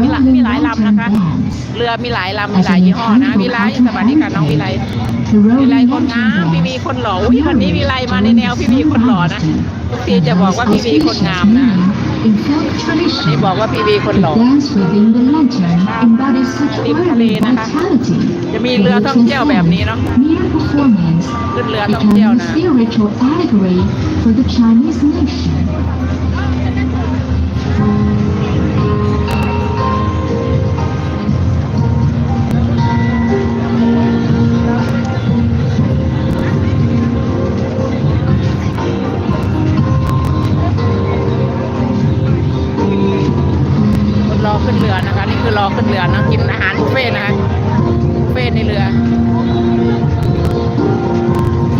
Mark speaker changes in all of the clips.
Speaker 1: มีหลายมีหลายลำนะคะ
Speaker 2: Lantern
Speaker 1: เรือมีหลายลำมี
Speaker 2: As
Speaker 1: หลาย
Speaker 2: a
Speaker 1: ยี่ห้อนะ
Speaker 2: mechanical
Speaker 1: วิไล
Speaker 2: pattern
Speaker 1: สวัสดีค่ะน้องวิไล
Speaker 2: The
Speaker 1: วิไล
Speaker 2: Rolling
Speaker 1: คนงาม
Speaker 2: Lantern
Speaker 1: พี่
Speaker 2: Band
Speaker 1: วีคนหล่ออุ้ยวันนี้วิไลมาในแนวพี่วีคนหล่อนะทุกทีจะบอกว่าพี่วีคนงามนะ
Speaker 2: In folk
Speaker 1: วันนี้
Speaker 2: tradition,
Speaker 1: บอกว่าพี่วีคนห
Speaker 2: the
Speaker 1: ล่อ
Speaker 2: dance within the lantern embodies such
Speaker 1: ริม
Speaker 2: fire
Speaker 1: ทะเล
Speaker 2: and
Speaker 1: นะคะ
Speaker 2: vitality
Speaker 1: จะมีเรือท่องเที่ยวแบบนี้เนาะ
Speaker 2: Mere performance
Speaker 1: ขึ้นเรือท่องเที่ยว
Speaker 2: becomes
Speaker 1: นะ รอขึ้นเรือนะกินอาหารบุฟเฟ่นะคะบุฟเฟ่ในเรือ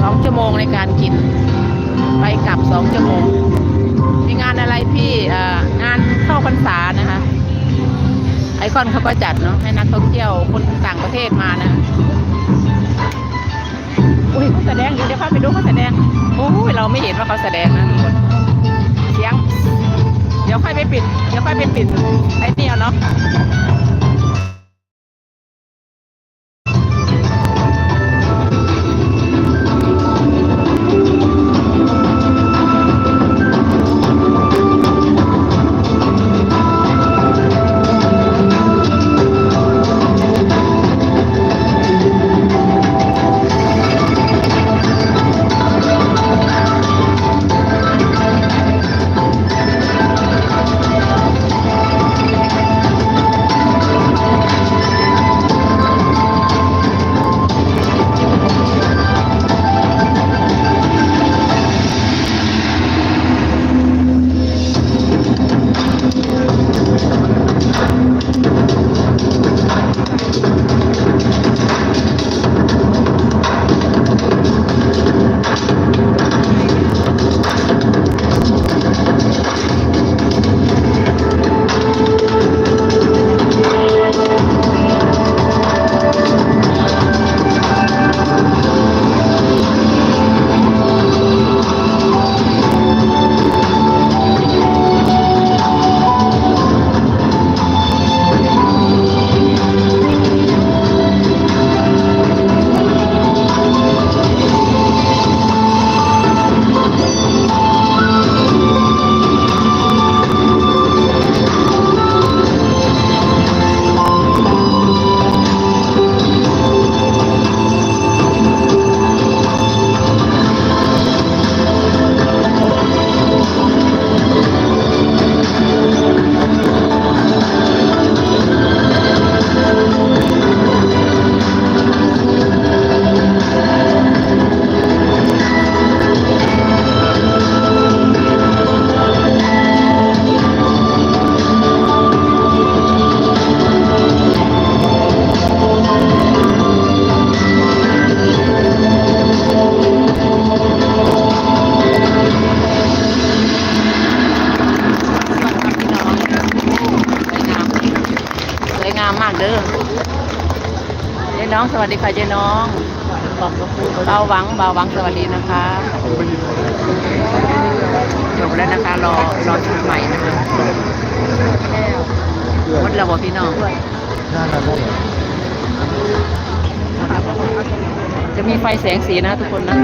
Speaker 1: สองชั่วโมงในการกิน ไปกลับสองชั่วโมง มีงานอะไรพี่งานเข้าพรรษานะคะ ไอคอนเขาก็จัดเนาะให้นักท่องเที่ยวคนต่างประเทศมานะอุ้ยเขาแสดงอยู่เดี๋ยวเข้าไปดูเขาแสดงโอ้ยเราไม่เห็นว่าเขาแสดงนะทุกคนเสียง ดี๋ยวค่อยไปปิด เดี๋ยวค่อยไปปิดไอ้นี่ยเนาะ สวัสดีค่ะเจ๊น้องเบาหวังเบาหวังสวัสดีนะคะจบแล้วนะคะรอรอชุดใหม่นะคะหมดแล้วบ่พี่น้องจะมีไฟแสงสีนะทุกคนนะ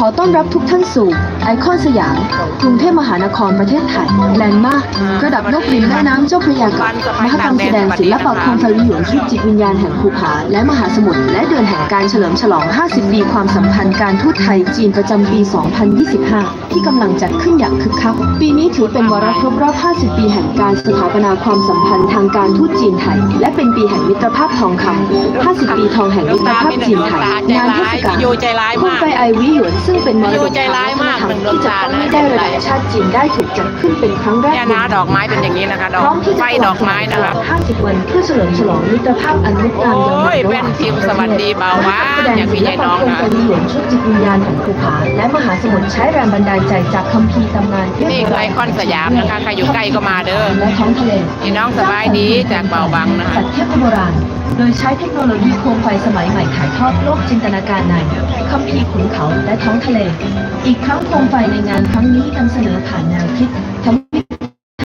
Speaker 3: ขอต้อนรับทุกท่านสู่ไอคอนสยาม กรุงเทพมหานครประเทศไทยแลนด์มาร์คระดับนกริมแม่น้ำเจ้าพระยากับมหกรรมแสดงศิลปะโคมไฟหยวนชุดจิตวิญญาณแห่งภูผา และมหาสมุทรและเดือนแห่งการเฉลิมฉลอง 50 ปีความสัมพันธ์การทูตไทยจีนประจำปี 2025 ที่กำลังจัดขึ้นอย่างคึกคัก ปีนี้ถือเป็นวาระครบรอบ 50 ปีแห่งการสถาปนาความสัมพันธ์ทางการทูตจีนไทย และเป็นปีแห่งมิตรภาพทองคำ50 ปีทองแห่งมิตรภาพจีนไทยงานเทศกาล
Speaker 1: พี่ยูใจร้าย
Speaker 3: โคม
Speaker 1: มาก
Speaker 3: ไฟไอวิหยวนซึ่งเป็นมร
Speaker 1: พี่
Speaker 3: ด
Speaker 1: ยู
Speaker 3: ก
Speaker 1: ใจร้ายมากหนึ่งดวง
Speaker 3: ที่จะ
Speaker 1: ตา
Speaker 3: ต้อง
Speaker 1: นะ
Speaker 3: ไม่ได้ระดับชาติจีนได้ถูกจัดขึ้นเป็นครั้งแรก
Speaker 1: เนี่ยนะดอกไม้เป็นอย่างนี้นะคะดอก
Speaker 3: พร้อมที่จะ
Speaker 1: ไฟดอกไม้นะคะ
Speaker 3: 50 วันเพื่อเฉลิมฉลองมิตรภาพอันงดงามยาวนาน
Speaker 1: โอ้ย
Speaker 3: ระหว่าง
Speaker 1: เป็นพิมพ์สวัสดีเบาหวาน
Speaker 3: แสดง
Speaker 1: อย่างพี่
Speaker 3: ศิล
Speaker 1: ยาย
Speaker 3: ปะ
Speaker 1: น้อง
Speaker 3: โคม
Speaker 1: นะ
Speaker 3: ไฟหยวนชุดจิตวิญญาณแห่งภูผาและมหาสมุทรใช้แรงบันดาลใจจากคัมภีร์ตำนานเทพ
Speaker 1: นี่คือไอคอนสยามนะคะใครอยู่ใกล้ก็มาเด้อ
Speaker 3: และท้องทะเล
Speaker 1: พี่น้องสบายดีจากเบาบังนะคะ
Speaker 3: สัตว์เทพโบราณโดยใช้เทคโนโลยีโคมไฟสมัยใหม่ถ่ายทอดโลกจินตนาการในคัมภีร์ขุนเขาและท้องทะเล อีกครั้งโคมไฟในงานครั้งนี้นำเสนอผ่านแนวคิด